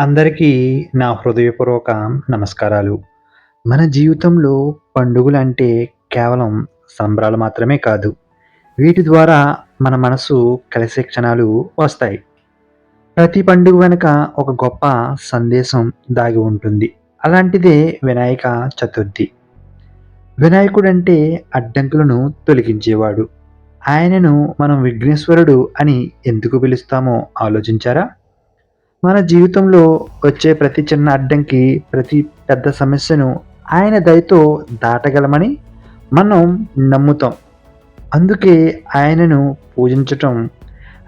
అందరికీ నా హృదయపూర్వక నమస్కారాలు. మన జీవితంలో పండుగలు అంటే కేవలం సంబరాలు మాత్రమే కాదు వీటి ద్వారా మన మనసు కలిసే క్షణాలు వస్తాయి. ప్రతి పండుగ వెనుక ఒక గొప్ప సందేశం దాగి ఉంటుంది. అలాంటిదే వినాయక చతుర్థి. వినాయకుడంటే అడ్డంకులను తొలగించేవాడు. ఆయనను మనం విఘ్నేశ్వరుడు అని ఎందుకు పిలుస్తామో ఆలోచించారా? మన జీవితంలో వచ్చే ప్రతి చిన్న అడ్డంకి ప్రతి పెద్ద సమస్యను ఆయన దయతో దాటగలమని మనం నమ్ముతాం. అందుకే ఆయనను పూజించటం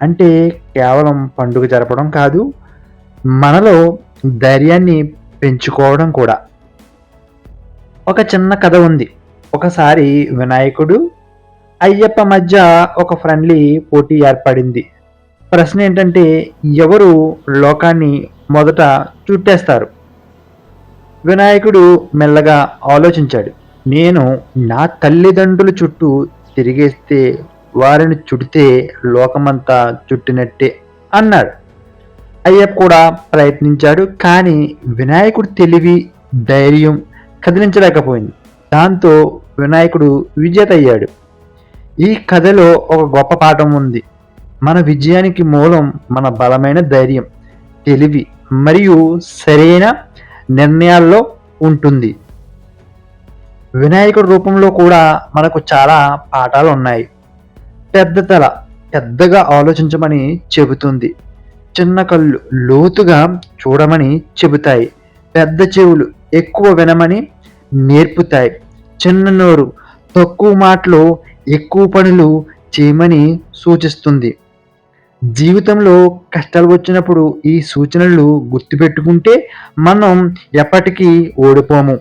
అంటే కేవలం పండుగ జరపడం కాదు మనలో ధైర్యాన్ని పెంచుకోవడం కూడా. ఒక చిన్న కథ ఉంది. ఒకసారి వినాయకుడు అయ్యప్ప మధ్య ఒక ఫ్రెండ్లీ పోటీ ఏర్పడింది. ప్రశ్న ఏంటంటే ఎవరు లోకాన్ని మొదట చుట్టేస్తారు? వినాయకుడు మెల్లగా ఆలోచించాడు. నేను నా తల్లిదండ్రుల చుట్టూ తిరిగేస్తే వారిని చుడితే లోకమంతా చుట్టినట్టే అన్నాడు. అయ్యప్ప కూడా ప్రయత్నించాడు కానీ వినాయకుడు తెలివి ధైర్యం కదిలించలేకపోయింది. దాంతో వినాయకుడు విజేత అయ్యాడు. ఈ కథలో ఒక గొప్ప పాఠం ఉంది. మన విజయానికి మూలం మన బలమైన ధైర్యం తెలివి మరియు సరైన నిర్ణయాల్లో ఉంటుంది. వినాయకుడి రూపంలో కూడా మనకు చాలా పాఠాలు ఉన్నాయి పెద్ద తల పెద్దగా ఆలోచించమని చెబుతుంది. చిన్న కళ్ళు లోతుగా చూడమని చెబుతాయి. పెద్ద చెవులు ఎక్కువ వినమని నేర్పుతాయి. చిన్న నోరు తక్కువ మాటలు ఎక్కువ పనులు చేయమని సూచిస్తుంది. జీవితంలో కష్టాలు వచ్చినప్పుడు ఈ సూచనలు గుర్తుపెట్టుకుంటే మనం ఎప్పటికీ ఓడిపోము.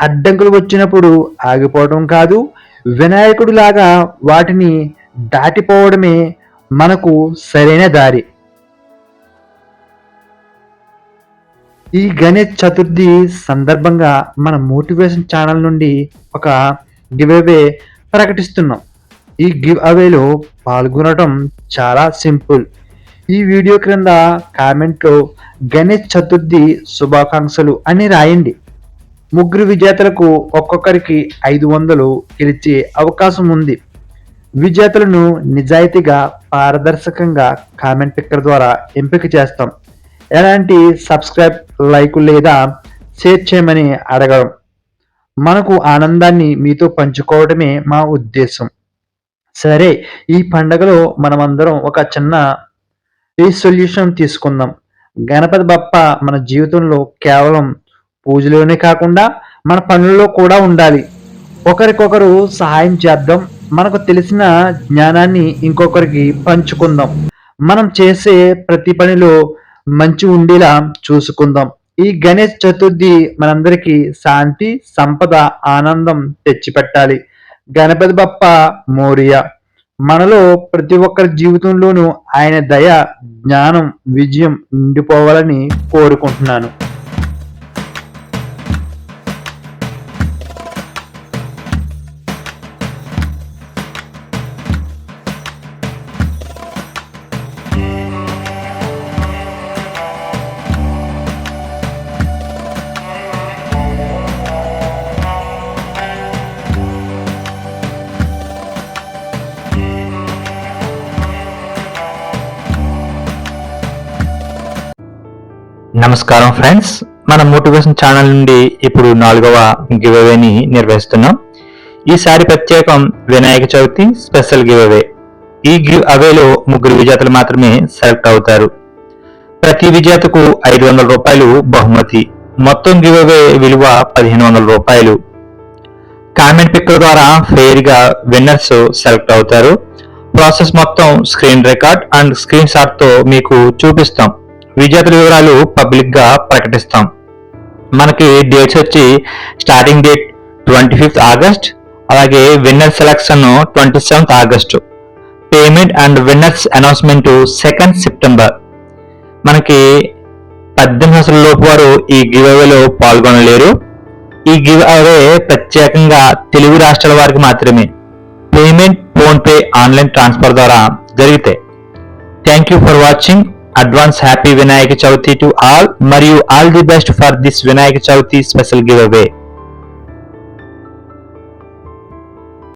అడ్డంకులు వచ్చినప్పుడు ఆగిపోవడం కాదు వినాయకుడిలాగా వాటిని దాటిపోవడమే మనకు సరైన దారి. ఈ గణేష్ చతుర్థి సందర్భంగా మన మోటివేషన్ ఛానల్ నుండి ఒక గివ్ అవే ప్రకటిస్తున్నాం. ఈ గివ్ అవేలో పాల్గొనడం చాలా సింపుల్. ఈ వీడియో క్రింద కామెంట్లో గణేష్ చతుర్థి శుభాకాంక్షలు అని రాయండి. ముగ్గురు విజేతలకు ఒక్కొక్కరికి ఐదు వందలు గెలిచే అవకాశం ఉంది. విజేతలను నిజాయితీగా పారదర్శకంగా కామెంట్ పిక్కర్ ద్వారా ఎంపిక చేస్తాం. ఎలాంటి సబ్స్క్రైబ్ లైక్ లేదా షేర్ చేయమని అడగడం. మనకు ఆనందాన్ని మీతో పంచుకోవడమే మా ఉద్దేశం. సరే ఈ పండగలో మనమందరం ఒక చిన్న రీసొల్యూషన్ తీసుకుందాం. గణపతి బప్ప మన జీవితంలో కేవలం పూజలోనే కాకుండా మన పనుల్లో కూడా ఉండాలి. ఒకరికొకరు సహాయం చేద్దాం. మనకు తెలిసిన జ్ఞానాన్ని ఇంకొకరికి పంచుకుందాం. మనం చేసే ప్రతి పనిలో మంచి ఉండేలా చూసుకుందాం. ఈ గణేష్ చతుర్థి మనందరికీ శాంతి సంపద ఆనందం తెచ్చిపెట్టాలి. గణపతి బప్ప మోరియా. మనలో ప్రతి ఒక్కరి జీవితంలోనూ ఆయన దయ జ్ఞానం విజయం నిండిపోవాలని కోరుకుంటున్నాను. నమస్కారం ఫ్రెండ్స్. మన మోటివేషన్ ఛానల్ నుండి ఇప్పుడు నాలుగవ గివ్ అవేని నిర్వహిస్తున్నాం. ఈసారి ప్రత్యేకం Vinayaka Chavithi special giveaway. ఈ గివ్ అవేలో ముగ్గురు విజేతలు మాత్రమే సెలెక్ట్ అవుతారు. ప్రతి విజేతకు ఐదు వందల రూపాయలు బహుమతి. మొత్తం గివ్ అవే విలువ పదిహేను వందల రూపాయలు. కామెంట్ పిక్కర్ ద్వారా ఫెయిర్గా విన్నర్స్ సెలెక్ట్ అవుతారు. ప్రాసెస్ మొత్తం స్క్రీన్ రికార్డ్ అండ్ స్క్రీన్ షాట్తో మీకు చూపిస్తాం. విజేతల వివరాలు పబ్లిక్గా ప్రకటిస్తాం. మనకి డేట్స్ వచ్చి starting date twenty fifth August అలాగే winner selection twenty seventh August payment and winners announcement second September మనకి పద్దెనిమిది సంవత్సరాల లోపు వారు ఈ గివ్ అవేలో పాల్గొనలేరు. ఈ గివ్ అవే ప్రత్యేకంగా తెలుగు రాష్ట్రాల వారికి మాత్రమే. పేమెంట్ ఫోన్పే ఆన్లైన్ ట్రాన్స్ఫర్ ద్వారా జరిగితే. Thank you for watching advance happy Vinayaka Chavithi to all మరియు all the best for this Vinayaka Chavithi special giveaway